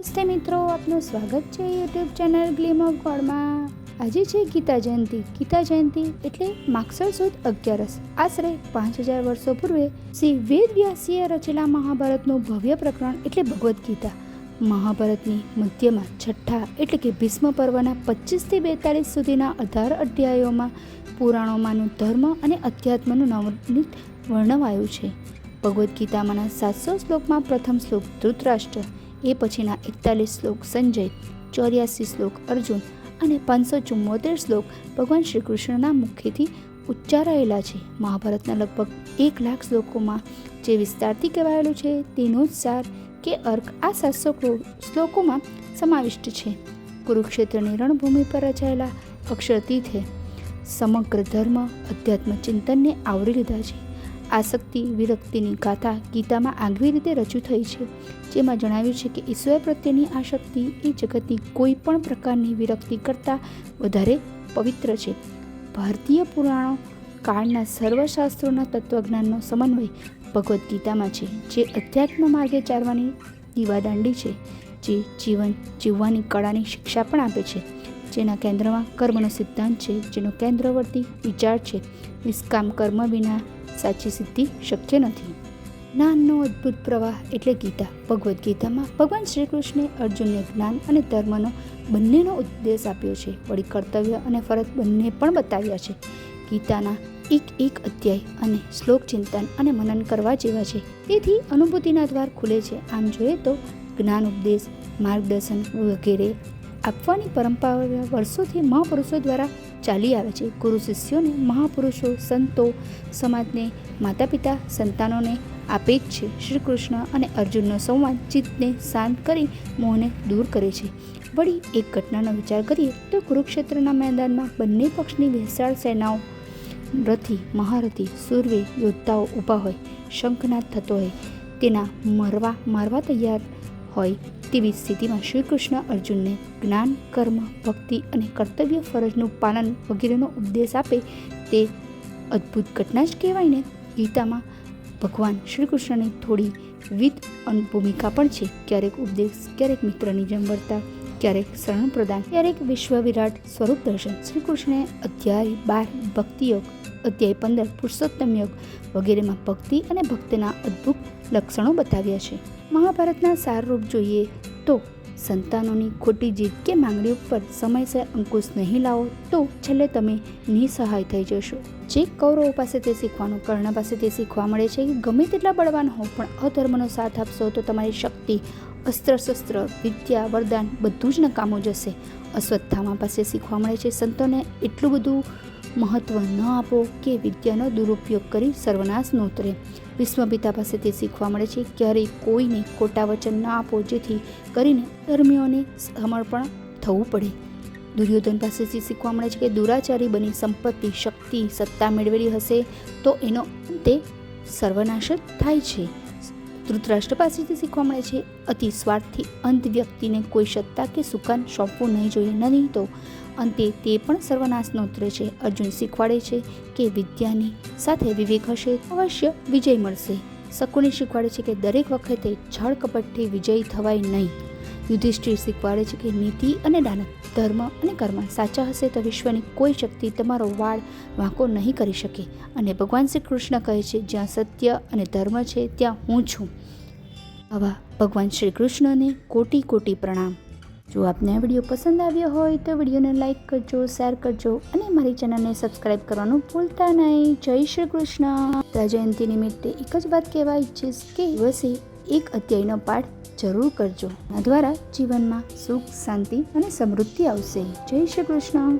નમસ્તે મિત્રો, આપનું સ્વાગત છે યુટ્યુબ ચેનલ ગ્લીમ ઓફ ગોડમાં આજે છે ગીતા જયંતિ. ગીતા જયંતિ એટલે માક્ષર સુદ અગિયારસ. આશરે પાંચ હજાર વર્ષો પૂર્વે શ્રી વેદ વ્યાસીએ રચેલા મહાભારતનું ભવ્ય પ્રકરણ એટલે ભગવદ્ ગીતા. મહાભારતની મધ્યમાં છઠ્ઠા એટલે કે ભીષ્મ પર્વના પચીસથી બેતાળીસ સુધીના અઢાર અધ્યાયોમાં પુરાણોમાંનું ધર્મ અને અધ્યાત્મનું નવનીત વર્ણવાયું છે. ભગવદ્ ગીતામાંના સાતસો શ્લોકમાં પ્રથમ શ્લોક ધૃતરાષ્ટ્ર. એ પછીના એકતાલીસ શ્લોક સંજય, ચોર્યાસી શ્લોક અર્જુન અને પાંચસો ચુમ્મોતેર શ્લોક ભગવાન શ્રી કૃષ્ણના મુખેથી ઉચ્ચારાયેલા છે. મહાભારતના લગભગ એક લાખ શ્લોકોમાં જે વિસ્તારથી કહેવાયેલું છે તેનો જ સાર કે અર્ક આ સાતસો શ્લોકોમાં સમાવિષ્ટ છે. કુરુક્ષેત્રની રણભૂમિ પર રચાયેલા અક્ષરતીથે સમગ્ર ધર્મ અધ્યાત્મ ચિંતનને આવરી લીધા છે. આસક્તિ, વિરક્તિની ગાથા ગીતામાં આગવી રીતે રજૂ થઈ છે, જેમાં જણાવ્યું છે કે ઈશ્વર પ્રત્યેની આસક્તિ એ જગતની કોઈ પણ પ્રકારની વિરક્તિ કરતાં વધારે પવિત્ર છે. ભારતીય પુરાણો કાળના સર્વશાસ્ત્રોના તત્વજ્ઞાનનો સમન્વય ભગવદ્ ગીતામાં છે, જે અધ્યાત્મ માર્ગે ચાલવાની દીવાદાંડી છે, જે જીવન જીવવાની કળાની શિક્ષા પણ આપે છે. જેના કેન્દ્રમાં કર્મનો સિદ્ધાંત છે, જેનો કેન્દ્રવર્તી વિચાર છે. નિષ્કામ કર્મ વિના સાચી સિદ્ધિ શક્ય નથી. જ્ઞાનનો અદ્ભુત પ્રવાહ એટલે ગીતા. ભગવદ્ ગીતામાં ભગવાન શ્રી કૃષ્ણે અર્જુનને જ્ઞાન અને ધર્મનો બંનેનો ઉપદેશ આપ્યો છે. વળી કર્તવ્ય અને ફરજ બંને પણ બતાવ્યા છે. ગીતાના એક એક અધ્યાય અને શ્લોક ચિંતન અને મનન કરવા જેવા છે. તેથી અનુભૂતિના દ્વાર ખુલે છે. આમ જોઈએ તો જ્ઞાન ઉપદેશ, માર્ગદર્શન વગેરે આપવાની પરંપરા વર્ષોથી મહાપુરુષો દ્વારા ચાલી આવે છે. ગુરુ શિષ્યોને, મહાપુરુષો, સંતો, સમાજને માતા પિતા સંતાનોને આપે જ છે. શ્રી કૃષ્ણ અને અર્જુનનો સંવાદ ચિત્તને શાંત કરી મોહને દૂર કરે છે. વળી એક ઘટનાનો વિચાર કરીએ તો કુરુક્ષેત્રના મેદાનમાં બંને પક્ષની વિશાળ સેનાઓ રથી, મહારથી સુરવીર યોદ્ધાઓ ઊભા હોય, શંખનાદ થતો હોય, તેના મરવા, મારવા તૈયાર હોય તેવી સ્થિતિમાં શ્રી કૃષ્ણ અર્જુનને જ્ઞાન, કર્મ, ભક્તિ અને કર્તવ્ય ફરજનું પાલન વગેરેનો ઉપદેશ આપે તે અદ્ભુત ઘટના જ કહેવાય ને. ગીતામાં ભગવાન શ્રી કૃષ્ણની થોડી અન- ભૂમિકા પણ છે. ક્યારેક ઉપદેશ, ક્યારેક મિત્રની જેમ વર્તા, ક્યારેક શરણ પ્રદાન, ક્યારેક વિશ્વ વિરાટ સ્વરૂપ દર્શન. શ્રી કૃષ્ણે અધ્યાય બાર, ભક્તિ યોગ, અધ્યાય પંદર, પુરુષોત્તમ યોગ વગેરેમાં ભક્તિ અને ભક્તિના અદ્ભુત લક્ષણો બતાવ્યા છે. મહાભારતના સારરૂપ જોઈએ તો સંતાનોની ખોટી જીત કે માંગણી ઉપર સમયસર અંકુશ નહીં લાવો તો છેલ્લે તમે નિસહાય થઈ જશો. જે કૌરવો પાસે તે શીખવાનું, કર્ણ પાસે તે શીખવા મળે છે. કે ગમે તેટલા બળવાન હો પણ અધર્મનો સાથ આપશો તો તમારી શક્તિ, અસ્ત્ર શસ્ત્ર, વિદ્યા, વરદાન બધું જ નકામું જશે. અશ્વત્થામા પાસે શીખવા મળે છે. સંતોને એટલું બધું મહત્વ ન આપો કે વિદ્યાનો દુરુપયોગ કરી સર્વનાશ નોતરે. વિશ્વપિતા પાસે તે શીખવા મળે છે. ક્યારેય કોઈને ખોટા વચન ન આપો, જેથી કરીને ધર્મીઓને સમર્પણ થવું પડે. દુર્યોધન પાસેથી શીખવા મળે છે કે દુરાચારી બની, સંપત્તિ, શક્તિ, સત્તા મેળવેલી હશે, તો એનો અંતે સર્વનાશ થાય છે. ધૃતરાષ્ટ્ર પાસેથી શીખવા મળે છે. અતિ સ્વાર્થથી અંત વ્યક્તિને કોઈ સત્તા કે સુકાન સોંપવું નહીં જોઈએ, નહીં તો અંતે તે પણ સર્વનાશનો ઉતરે છે. અર્જુન શીખવાડે છે કે વિદ્યાની સાથે વિવેક હશે, અવશ્ય વિજય મળશે. શકુની શીખવાડે છે કે દરેક વખતે છળ કપટથી વિજય થવાય નહીં. યુધિષ્ઠિર શીખવાડે છે કે નીતિ અને દાન, ધર્મ અને કર્મ સાચા હશે તો વિશ્વની કોઈ શક્તિ તમારો વાળ વાંકો નહીં કરી શકે. અને ભગવાન શ્રી કૃષ્ણ કહે છે, જ્યાં સત્ય અને ધર્મ છે, ત્યાં હું છું. આવા ભગવાન શ્રી કૃષ્ણને કોટી કોટી પ્રણામ. જો આપને આ વીડિયો પસંદ આવ્યો હોય તો વિડીયોને લાઈક કરજો, શેર કરજો અને મારી ચેનલને સબસ્ક્રાઈબ કરવાનું ભૂલતા નહીં. જય શ્રી કૃષ્ણ. જયંતિ નિમિત્તે એક જ વાત કહેવા ઈચ્છીશ કે દિવસે એક અધ્યાયનો પાઠ જરૂર કરજો. આ દ્વારા જીવનમાં સુખ, શાંતિ અને સમૃદ્ધિ આવશે. જય શ્રી કૃષ્ણ.